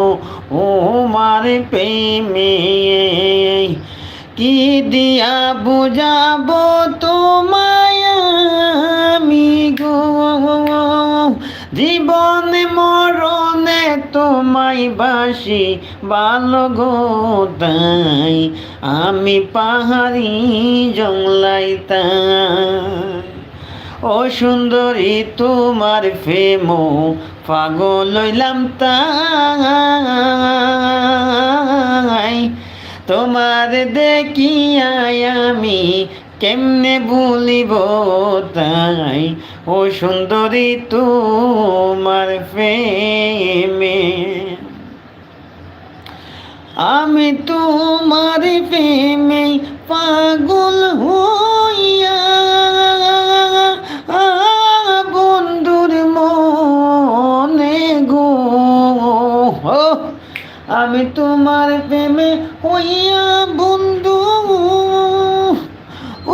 ও মার প্রেমে, কি দিয়া বুঝাবো তোমায় আমি গো? জীবনে মরণে তোমায় বাসি ভালো গো তাই আমি পাহাড়ি জংলাইতাই ও সুন্দরী, তোমার প্রেম পাগল হইলাম তাই। তোমার দেখিয়াই আমি কেমনে বলিব তাই? ও সুন্দরী, তোমার প্রেমে আমি তোমার প্রেমে পাগল হইয়া তোমার প্রেমে হইয়া বন্ধু।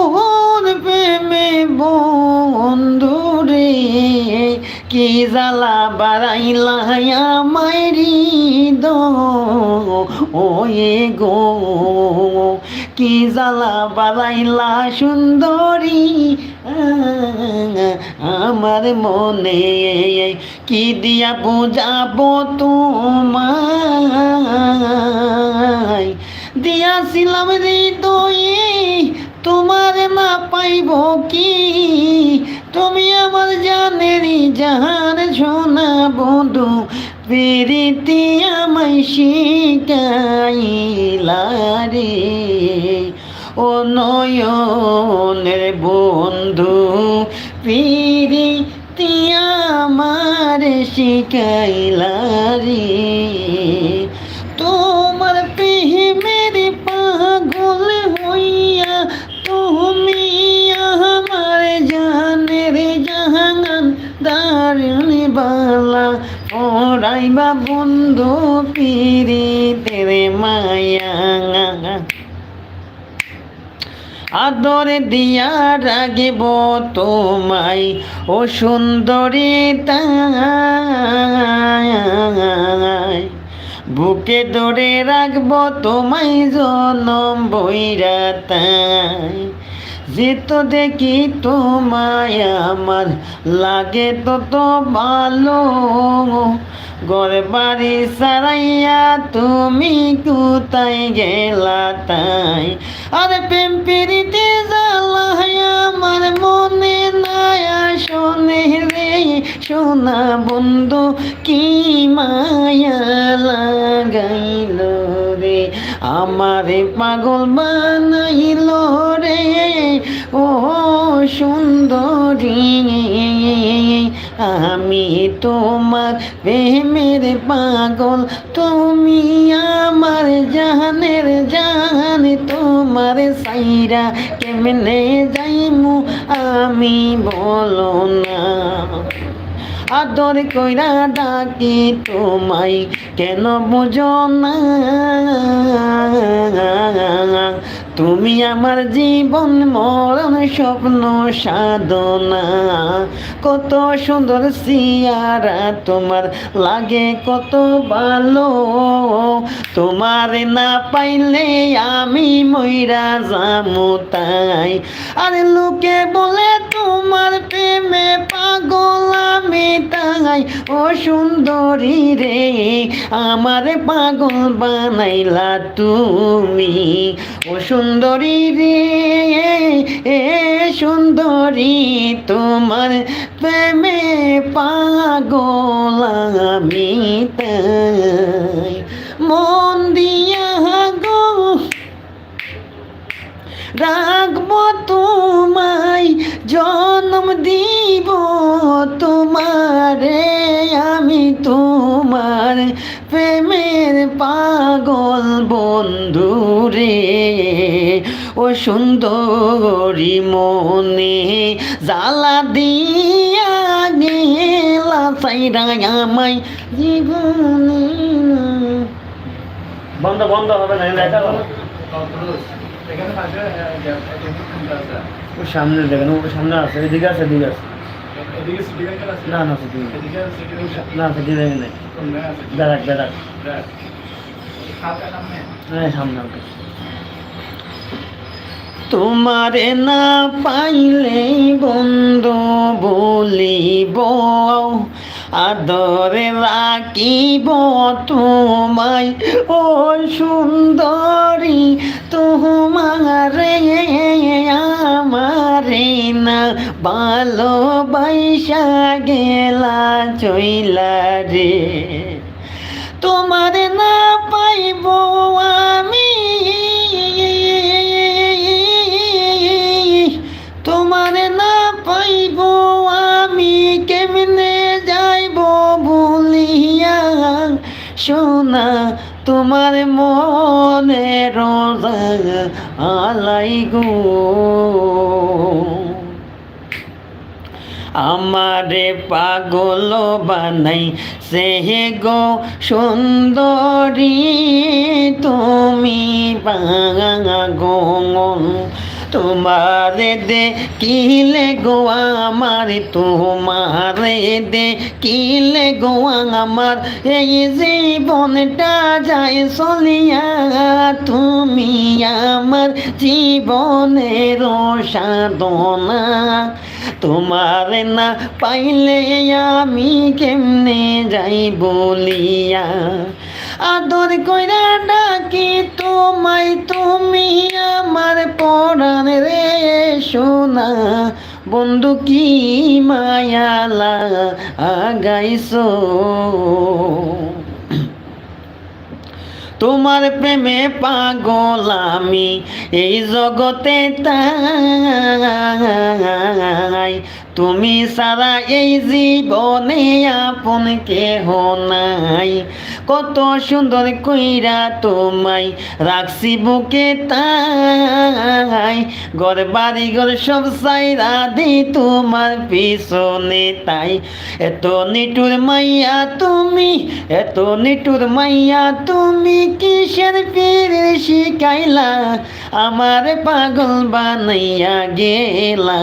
ওর প্রেমে বন্ধু রে, কি জ্বালা বাড়াইলা মাইরি দো ওয়ে গো কি জ্বালা বাড়াইলা সুন্দরী? আমার মনে কি দিয়া বুঝাবো তোমায়? দিয়াছিলাম হৃদয়ে, তোমার না পাইব কি? তুমি আমার জানেরই জাহান সোনা বন্ধু, প্রীতি আমায় শিকাইলা রে। ও নয়নের বন্ধু প্রীতি আমার শিকাইলা রে পিহি প্রেমের পাগল হইয়া তুমি আমার জানের জাহান দারুণ বালা। ওরাইবা বন্ধু পিরি তেরে মায়া আদর দিয়া রাগিব তোমায়, ও সুন্দরী তাই। বুকে ধরে রাখব তোমায় জনম বইরা তাই। যেত দেখি তোমায় আমার, লাগে তত ভালো। ঘর বাড়ি সারাইয়া তুমি কোথায় গেলা তাই? আরে প্রেম পিড়িতে জ্বালায় আমার মনে নায়া শোনে রে। সোনা বন্ধু, কি মায়া লাগাইল রে? আমারে পাগল বানাইল রে। ও সুন্দরী। আমি তোমার প্রেমের পাগল, তুমি আমার জাহানের জাহান, তোমার সাইরা কেমনে যাইমু আমি বলো না। আদর কইরা ডাকি তোমায়, কেন বুঝো না? তুমি আমার জীবন মরণ স্বপ্ন সাধনা। কত সুন্দর সিয়ারা তোমার লাগে, কত ভালো। তোমার না পাইলে আমি মইরা যামু তাই। আরে লোকে বলে তোমার প্রেমে পাগল আমি তাই। ও সুন্দরী রে, আমার পাগল বানাইলা তুমি। ও সুন্দরী রে, এ সুন্দরী তোমার প্রেমে পাগল আমি মন দিয়া গো, রাখব তোমায়, জন্ম দিব তোমারে আমি তোমার প্রেমের পাগল বন্ধু রে। ও সুন্দরী মনে জ্বালা দিয়া গেলা সাইরা আমায় জীবনে। বন্ধ বন্ধ হবে না এটা সামনে দেখেন ও সামনে আছে এদিকে আছে এদিকে আছে। এই এদিকে সিটি ব্যাংকের আছে না না সামনে হ্যাঁ সামনে তোমারে না পাইলে বন্ধু বলিব। আদরে রাখিব তোমায়, ও সুন্দরী, তোমারে, আমারে না ভালোবাসা গেলা চইলা রে। তোমার না পাইব তোমার মনে রোজা আলাই গো। আমারে পাগল বানাই সে গো সুন্দরী তুমি পাগল তোমারে দে কিলে গো আমার, তোমারে দে কিলে গো আমার, এই জীবনটা যায় চলিয়া, তুমি আমার জীবনের সাধনা। তোমার না পাইলে আমি কেমনে যাই বলিয়া আদর কইরা ডাকি, তোমায় তুমি আমার পরাণ রে সোনা। বন্ধু কি মায়ালা আগাইছো? তোমার প্রেমে পাগল আমি, এই জগতে তাই। তুমি সারা এই জীবনে আপন কেহ নাই। কত সুন্দর কইরা তোমায় রাখছি বুকে তাই। ঘর বাড়ি ঘর সব সাইরা দি তোমার পিছনে তাই। এত নিটুর মাইয়া তুমি, এত নিটুর মাইয়া তুমি কিসের পীরের শিখাইলা? আমার পাগল বানাইয়া গেলা।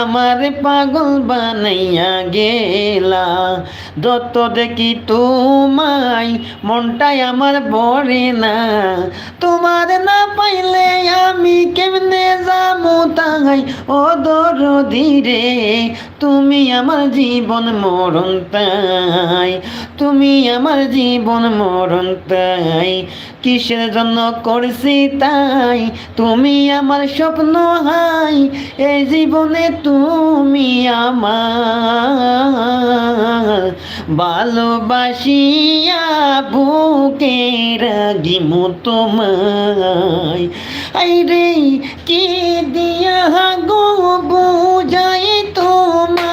আমার পাগল বানাইয়া গেলা। যত দেখি তোমায়, মনটাই আমার বরে না। তোমার না পাইলে আমি কেমনে যাব তাই? ও দরদি রে, তুমি আমার জীবন মরণ তাই। তুমি আমার জীবন মরণ তাই। কিসের জন্য করছি তাই? তুমি আমার স্বপ্ন হাই এই জীবনে তুমি আমার। ভালোবাসিয়া বুকে রাগিম তোমায়। আই রে কি দিয়া গো বুঝাই তোমায়?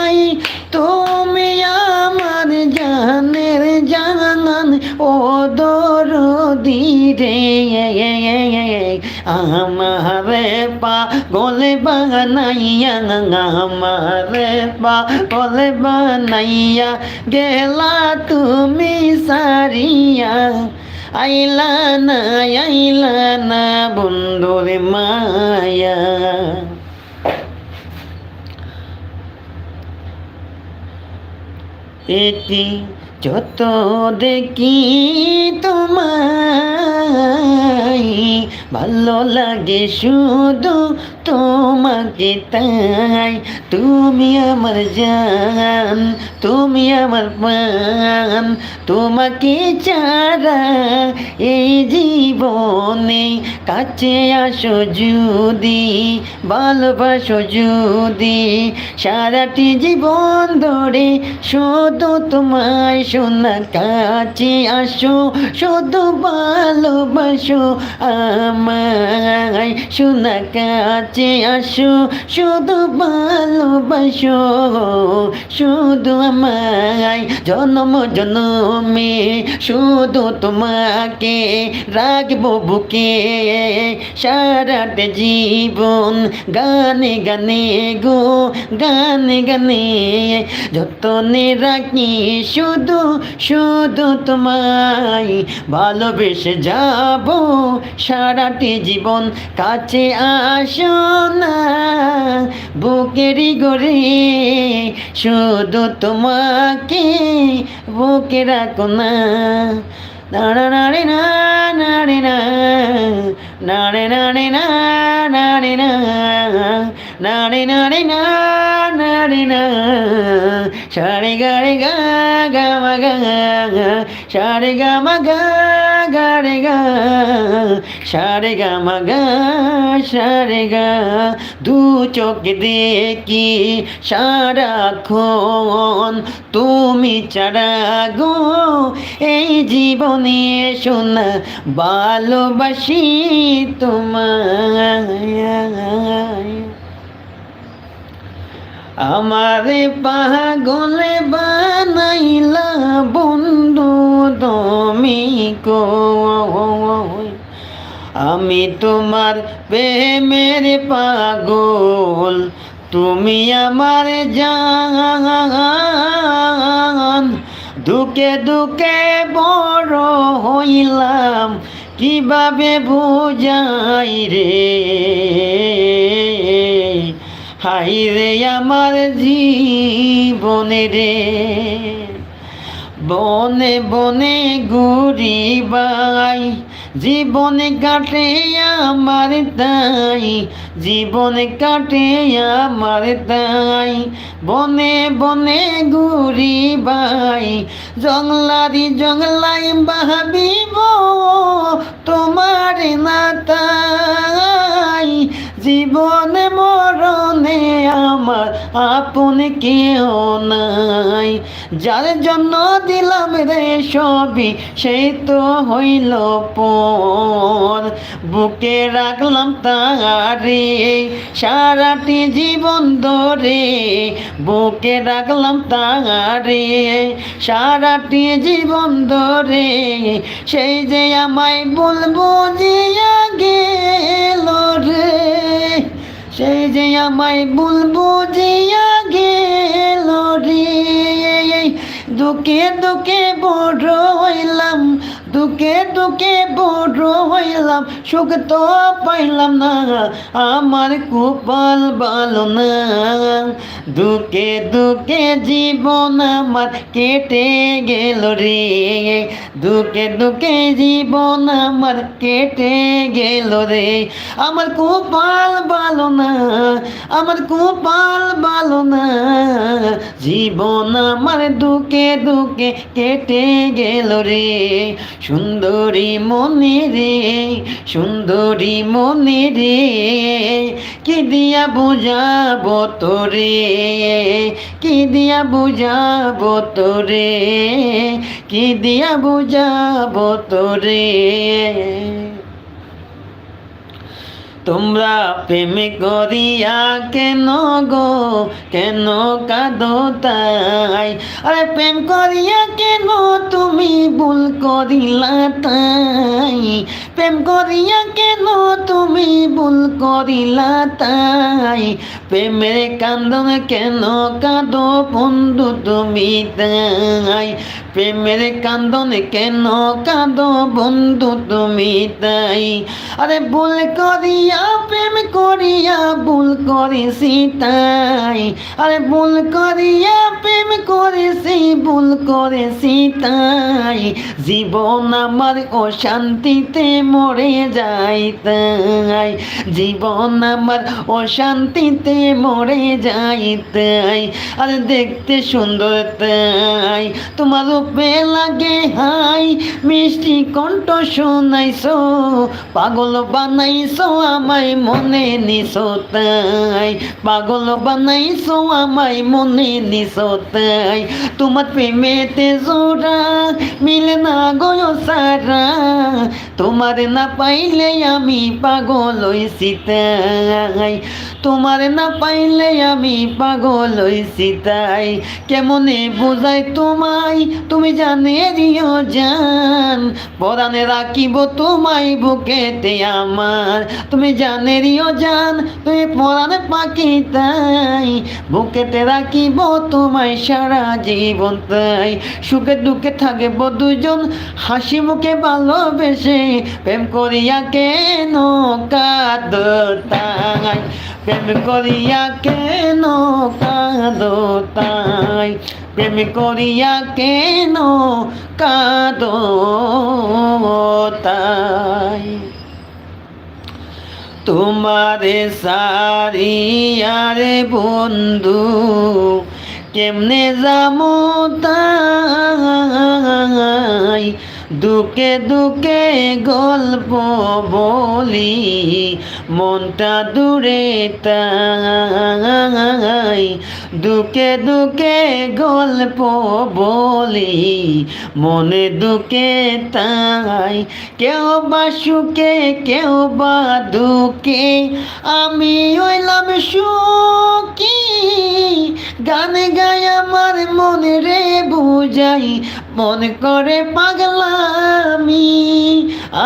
আমারে পা গলে বানাইয়া আমারে পা গলে বানাইয়া গেলা তুমি সারিয়া আইলা না আইলা না বন্ধুরে মায়া এটি যত দেখি তোমায় ভালো লাগে শুধু তোমাকে তাই। তুমি আমার জান, তুমি আমার পান তোমাকে চারা এই জীবনে কাছে আসো যদি, ভালোবাসো যদি। সারাটি জীবন ধরে শুধু তোমায় শোনা কাছে আসো, শুধু ভালোবাসো আমায় শোনা কাছে আসো, শুধু ভালোবাসো, শুধু আমায় জন্ম জন্মে, শুধু তোমাকে রাখব বুকে। সারাটা জীবন গানে গানে গো, গানে গানে যতনে রাখি, শুধু শুধু তোমায় ভালোবেসে যাব সারাটি জীবন কাছে আসো না। বুকেরই গরে শুধু তোমাকে বুকে রাখো না। নাড়ে নাড়ে না নাড়ে না নাড়ে নাড়ে না। নাড়ে না নাড়ে নাড়ে না নাড়ে না। সারে গারে গা গা, মা, গা সারে গা, মা, গা গারে গা। সারে গা মা গা সারে গা দু চোখ দেখি, সারাক্ষণ তুমি ছাড়া গো, এই জীবনে শোনা ভালোবাসি তোমায়। আমারে পাগলে বানাইলা বন্ধু তুমি কই আমি তোমার প্রেমের পাগল, তুমি আমার জান। দুকে দুকে বড় হইলাম, কীভাবে বুঝাই রে? হাই রে আমার জীবনে রে। বনে বনে ঘুরি বাই জীবনে কাটে আমার তাই, জীবনে কাটে আমার তাই। বনে বনে ঘুরি বাই জংলারি জংলাই বাহাবিব, তোমার না তাই। জীবনে মরণে আমার আপন কেউ নাই। যার জন্য দিলাম রে সবই সেই তো হইল পর। বুকে রাখলাম তারে, সারাটি জীবন ধরে। বুকে রাখলাম তারে, সারাটি জীবন ধরে। সেই যে আমায় বলব জিয়া গেল রে। সেই যে আমায় বলব বুঝিয়া গেল রে। দুঃখে দুঃখে বড় হইলাম দুঃখে দুঃখে বড় হইলাম, সুখ তো পাইলাম না, আমার কুপাল ভালো না। দুঃখে দুঃখে জীবন আমার কেটে গেল রে দুঃখে দুঃখে জীবন আমার কেটে গেল রে। আমার কুপাল ভালো না, আমার কুপাল ভালো না। জীবন আমার দুঃখে দুঃখে কেটে গেল রে। সুন্দরী মনে রে, সুন্দরী মনে রে, কি দিয়া বুঝাবো তোরে? কি দিয়া বুঝাবো তোরে? কি দিয়া বুঝাবো তোরে? তোমরা প্রেম করিয়া কেন গো? কেন কাঁদো তাই? আরে প্রেম করিয়া কেন তুমি ভুল করিলা তাই? প্রেম করিয়া কেন তুমি ভুল করিলা তাই? প্রেমের কান্দন কেন কাঁদো বন্ধু তুমি তাই? প্রেমের কান্দন কেন কাঁদো বন্ধু তুমি তাই? আরে ভুল করিয়া, প্রেম করিয়া ভুল করেছি তাই। আরে ভুল করিয়া, প্রেম করেছি, ভুল করেছি তাই। জীবন আমার অশান্তিতে মরে যাই তাই, জীবন আমার অশান্তিতে মরে যাই তাই, আরে দেখতে সুন্দর তাই। তোমার রূপে লাগে হাই, মিষ্টি কণ্ঠ শোনাইছো, পাগল বানাইছো আমায় মনে নিছো তাই, পাগল বানাইছো আমায় মনে নিছো তাই। তোমার প্রেমেতে জোড়া মিলে না গয় সারা, তোমার না পাইলে আমি পাগল হইছি তাই। তোমার না পাইলে আমি পাগল হইছি তাই। কেমনে বোঝাই তোমায়? তুমি জানে দিও জান। পরাণে রাখিব তোমায় বুকেতে আমার। তুমি জানে দিও জান, তুমি পরাণে পাখি তাই। বুকেতে রাখিব তোমায় সারা জীবন তাই। সুখে দুঃখে থাকব দুজন, হাসি মুখে ভালোবেসে প্রেম করিয়া কেন কাদ তাই প্রেম করিয়া কেন কাদ তাই প্রেম করিয়া কেন কাদ তাই তোমারে সারিয়ারে বন্ধু কেমনে যামো তাই দুকে দুকে গল্প বলি, মনটা দূরে তাই। দুকে দুকে গল্প বলি, মনে দুকে তাই। কেউ বা সুখে, কেউ বা দুঃখে, আমি হইলাম সুখী। গান গাই আমার মনে রে বুঝাই মন করে পাগলামি,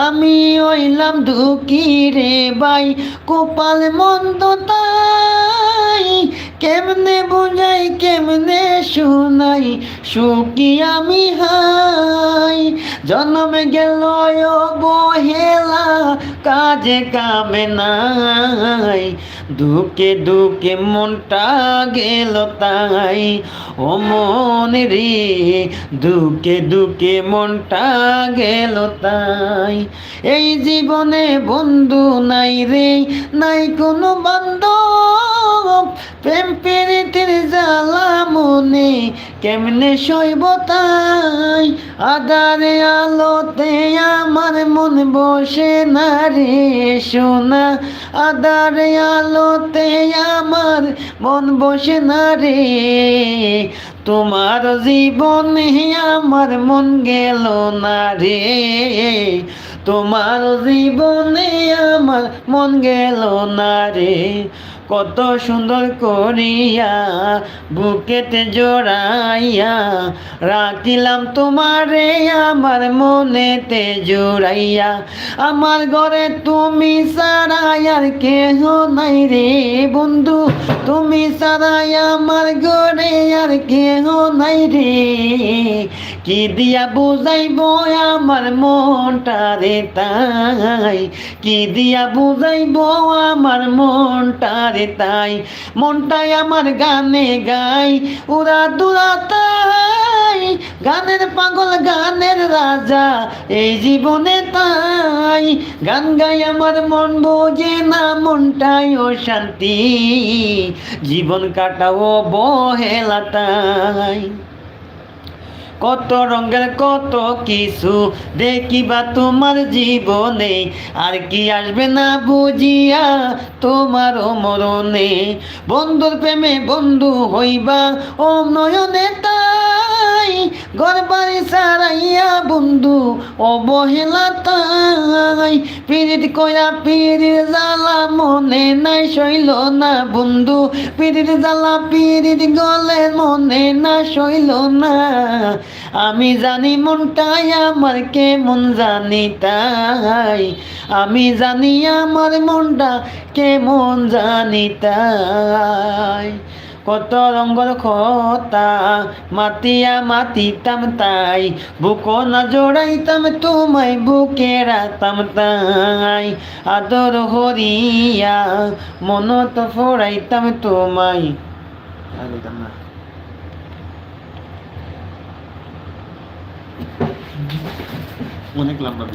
আমি হইলাম দুঃখী রে বাই কপাল মন্দ তাই। কেমনে বুঝাই, কেমনে শুনাই, সুখী আমি হাই। জন্ম গেল বহেলা, কাজে কামে নাই। দুকে দুকে মনটা গেল তাই। ও মন রে, দুকে দুকে মনটা গেল তাই। এই জীবনে বন্ধু নাই রে, নাই কোনো বান্ধব। প্রেম প্রীতির জ্বালা মনে কেমনে সইব তাই? আদারে আলোতে আমার মন বসে না রে সোনা। আদারে আলোতে আমার মন বসে না রে। তোমার জীবনে আমার মন গেল না রে। তোমার জীবনে আমার মন গেল না রে। কত সুন্দর করিয়া বুকেতে জোড়াইয়া রাখিলাম তোমারে আমার মনেতে জোড়াইয়া। আমার ঘরে তুমি সারাই আর কেহ নাই রে বন্ধু। তুমি সারাই আমার ঘরে আর কেহ নাই রে। কি দিয়া বুঝাইব আমার মনটা রে তাই? কি দিয়া বুঝাইব আমার মনটা রে তাই, মনটাই আমার গানে গাই। উড়া দুরা তাই, গানের পাগল গানের রাজা, এই জীবনে তাই। গান গাই আমার মন বোঝে না, মনটাই ও শান্তি জীবন কাটাও বহেলা তাই কত রঙের, কত কিছু দেখিবা তোমার জীবনে। আর কি আসবে না বুঝিয়া তোমার মরণে। বন্ধুর প্রেমে বন্ধু হইবা ও নয়নে তাই গরবারি সারাইয়া বন্ধু অবহেলা তাই। পিরিত কইরা পিরিত জ্বালা মনে নাই, সইল না বন্ধু। পিরিত জ্বালা পিরিত গলে মনে না সইল না। আমি জানি মনটাই আমার কেমন জানি তাই। আমি জানি আমার মনটা কেমন জানি তাই। কত রঙ্গর খতা, মাতিয়া মাতিতাম তাই, বুক না জোড়াইতাম তোমায় বুকে রাতাম তাই। আদর হরিয়া, মনত ফোড়াইতাম তোমায়। অনেক লম্বা